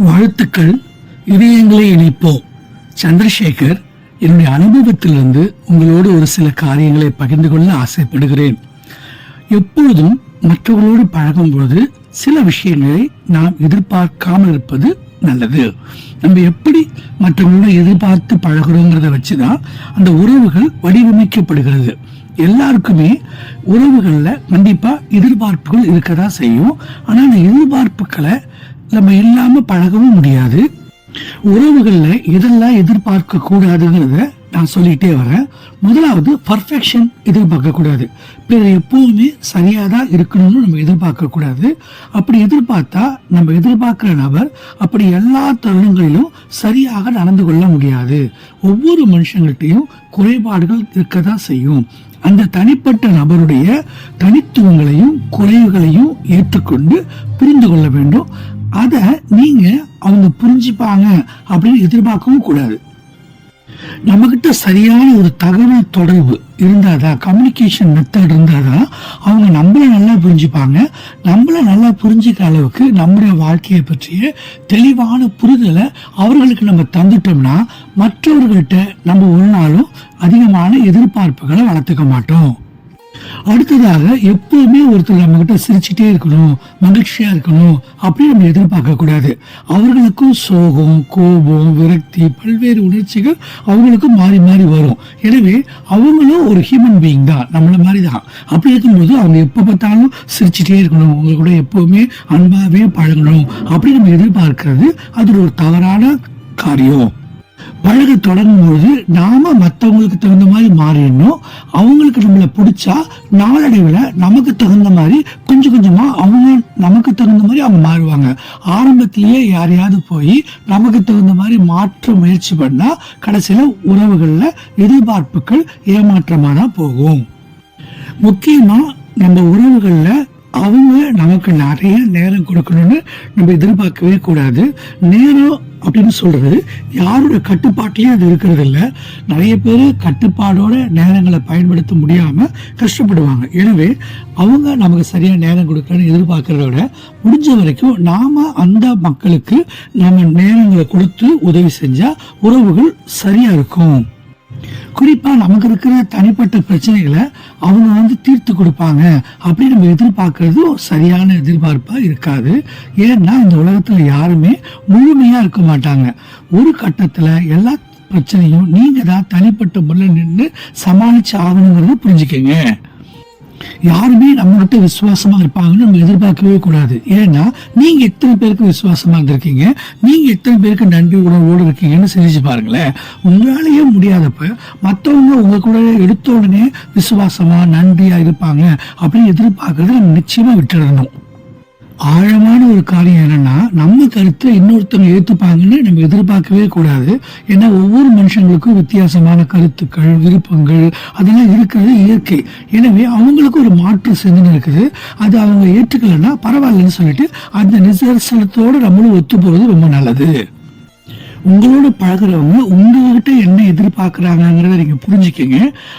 வாழ்த்துக்கள். இதயங்களை இணைப்போம். சந்திரசேகர் என்னுடைய அனுபவத்திலிருந்து உங்களோடு ஒரு சில காரியங்களை பகிர்ந்து கொள்ள ஆசைப்படுகிறேன். எப்பொழுதும் மற்றவர்களோடு பழகும் பொழுது சில விஷயங்களை நாம் எதிர்பார்க்காமல் இருப்பது நல்லது. நம்ம எப்படி மற்றவங்களோட எதிர்பார்த்து பழகிறோங்கிறத வச்சுதான் அந்த உறவுகள் வடிவமைக்கப்படுகிறது. எல்லாருக்குமே உறவுகள்ல கண்டிப்பா எதிர்பார்ப்புகள் இருக்கதா செய்யும். ஆனா அந்த எதிர்பார்ப்புகளை நம்ம இல்லாம பழகவும் முடியாது. உறவுகள்ல எதெல்லாம் எதிர்பார்க்க கூடாதுங்கிறத நான் சொல்லிட்டே வரேன். முதலாவது பர்ஃபெக்ஷன் எதிர்பார்க்க கூடாது. பிற எப்பவுமே சரியா தான் இருக்கணும்னு நம்ம எதிர்பார்க்க கூடாது. அப்படி எதிர்பார்த்தா நம்ம எதிர்பார்க்கிற நபர் அப்படி எல்லா தருணங்களிலும் சரியாக நடந்து கொள்ள முடியாது. ஒவ்வொரு மனுஷங்கள்கிட்டையும் குறைபாடுகள் இருக்க தான் செய்யும். அந்த தனிப்பட்ட நபருடைய தனித்துவங்களையும் குறைவுகளையும் ஏற்றுக்கொண்டு புரிந்து கொள்ள வேண்டும். அதை நீங்க அவங்க புரிஞ்சுப்பாங்க அப்படின்னு எதிர்பார்க்கவும் கூடாது. நம்மக்கிட்ட சரியான ஒரு தகவல் தொடர்பு இருந்தாதான் கம்யூனிகேஷன் மெத்தட் இருந்தாதான் அவங்க நம்மள நல்லா புரிஞ்சுப்பாங்க. நம்மள நல்லா புரிஞ்சுக்கிற அளவுக்கு நம்முடைய வாழ்க்கையை பற்றிய தெளிவான புரிதலை அவர்களுக்கு நம்ம தந்துட்டோம்னா மற்றவர்கள்ட்ட நம்ம ஒரு நாளும் அதிகமான எதிர்பார்ப்புகளை வளர்த்துக்க மாட்டோம். அடுத்ததாக எப்பவுமே ஒருத்தர் நம்ம கிட்ட சிரிச்சுட்டே இருக்கணும் மகிழ்ச்சியா இருக்கணும் அப்படின்னு நம்ம எதிர்பார்க்க கூடாது. அவர்களுக்கும் சோகம் கோபம் விரக்தி பல்வேறு உணர்ச்சிகள் அவங்களுக்கும் மாறி மாறி வரும். எனவே அவங்களும் ஒரு ஹியூமன் பீயிங் தான் நம்மள மாதிரி தான் அப்படி இருக்கும்போது அவங்க எப்போ பார்த்தாலும் சிரிச்சுட்டே இருக்கணும் அவங்க கூட எப்பவுமே அன்பாவே பழகணும் அப்படின்னு நம்ம எதிர்பார்க்கிறது அது ஒரு தவறான காரியம். பழக தொடங்கும்பொழுது நாம மற்றவங்களுக்கு தகுந்த மாதிரி மாறிடணும். அவங்களுக்கு நம்மளை பிடிச்சா நாளடைவில் நமக்கு தகுந்த மாதிரி கொஞ்சம் கொஞ்சமா அவங்க நமக்கு தகுந்த மாதிரி அவங்க மாறுவாங்க. ஆரம்பத்திலேயே யாரையாவது போய் நமக்கு தகுந்த மாதிரி மாற்ற முயற்சி பண்ணா கடைசியில உறவுகள்ல எதிர்பார்ப்புகள் ஏமாற்றமான போகும். முக்கியமா நம்ம நமக்கு நிறைய நேரம் கொடுக்கணும்னு நம்ம எதிர்பார்க்கவே கூடாது. நேரம் அப்படின்னு சொல்றது யாரோட கட்டுப்பாட்டிலையும் அது இருக்கிறது இல்லை நிறைய பேர் கட்டுப்பாடோட நேரங்களை பயன்படுத்த முடியாம கஷ்டப்படுவாங்க. எனவே அவங்க நமக்கு சரியா நேரம் கொடுக்கணும்னு எதிர்பார்க்கறத விட முடிஞ்ச வரைக்கும் நாம அந்த மக்களுக்கு நம்ம நேரங்களை கொடுத்து உதவி செஞ்சா உறவுகள் சரியா இருக்கும். குறிப்பா நமக்கு இருக்கிற தனிப்பட்ட பிரச்சனைகளை அவங்க வந்து தீர்த்து கொடுப்பாங்க அப்படின்னு நம்ம எதிர்பார்க்கறது சரியான எதிர்பார்ப்பா இருக்காது. ஏன்னா இந்த உலகத்துல யாருமே முழுமையா இருக்க மாட்டாங்க. ஒரு கட்டத்துல எல்லா பிரச்சனையும் நீங்க தான் தனிப்பட்ட முறையில் நின்று சமாளிச்சு ஆகணுங்கிறத புரிஞ்சுக்கங்க. யாருமே நம்ம கிட்ட விசுவாசமா இருப்பாங்கன்னு நம்ம எதிர்பார்க்கவே கூடாது. ஏன்னா நீங்க எத்தனை பேருக்கு விசுவாசமா இருந்திருக்கீங்க? நீங்க எத்தனை பேருக்கு நன்றி உணர்வோடு இருக்கீங்கன்னு சிந்திச்சு பாருங்களேன். உங்களாலேயே முடியாதப்ப மற்றவங்க உங்க கூட எடுத்த உடனே விசுவாசமா நன்றியா இருப்பாங்க அப்படின்னு எதிர்பார்க்கறது நம்ம நிச்சயமா விட்டுடணும். ஆழமான ஒரு காரியம் என்னன்னா நம்ம கருத்தை இன்னொருத்தவங்க ஏத்துப்பாங்கன்னு நம்ம எதிர்பார்க்கவே கூடாது. ஏன்னா ஒவ்வொரு மனுஷங்களுக்கும் வித்தியாசமான கருத்துக்கள் விருப்பங்கள் அதெல்லாம் இருக்கிறது இயற்கை. எனவே அவங்களுக்கு ஒரு மாற்று சிந்தனை இருக்குது. அது அவங்க ஏற்றுக்கலைன்னா பரவாயில்லன்னு சொல்லிட்டு அந்த நிசர்சனத்தோடு நம்மளும் ஒத்து போறது ரொம்ப நல்லது. உங்களோட பழகுறவங்க உங்ககிட்ட என்ன எதிர்பார்க்குறாங்கங்கிறத நீங்க புரிஞ்சுக்கங்க.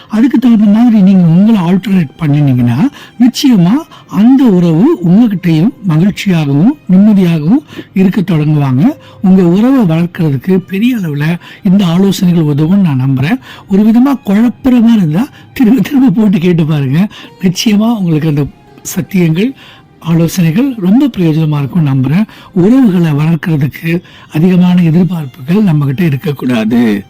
அதுக்கு தகுந்த மாதிரி நீங்க உங்களை ஆல்டர்னேட் பண்ணினீங்கன்னா நிச்சயமா அந்த உறவு உங்ககிட்டயும் மகிழ்ச்சியாகவும் நிம்மதியாகவும் இருக்க தொடங்குவாங்க. உங்க உறவை வளர்க்கறதுக்கு பெரிய அளவுல இந்த ஆலோசனைகள் உதவும் நான் நம்புறேன். ஒரு விதமா குழப்புற மாதிரி இருந்தா திரும்ப திரும்ப போட்டு கேட்டு பாருங்க. நிச்சயமா உங்களுக்கு அந்த சத்தியங்கள் ஆலோசனைகள் ரொம்ப பிரயோஜனமா இருக்கும் நம்புகிறேன் உறவுகளை வளர்க்கறதுக்கு அதிகமான எதிர்பார்ப்புகள் நம்ம கிட்ட இருக்கக்கூடாது.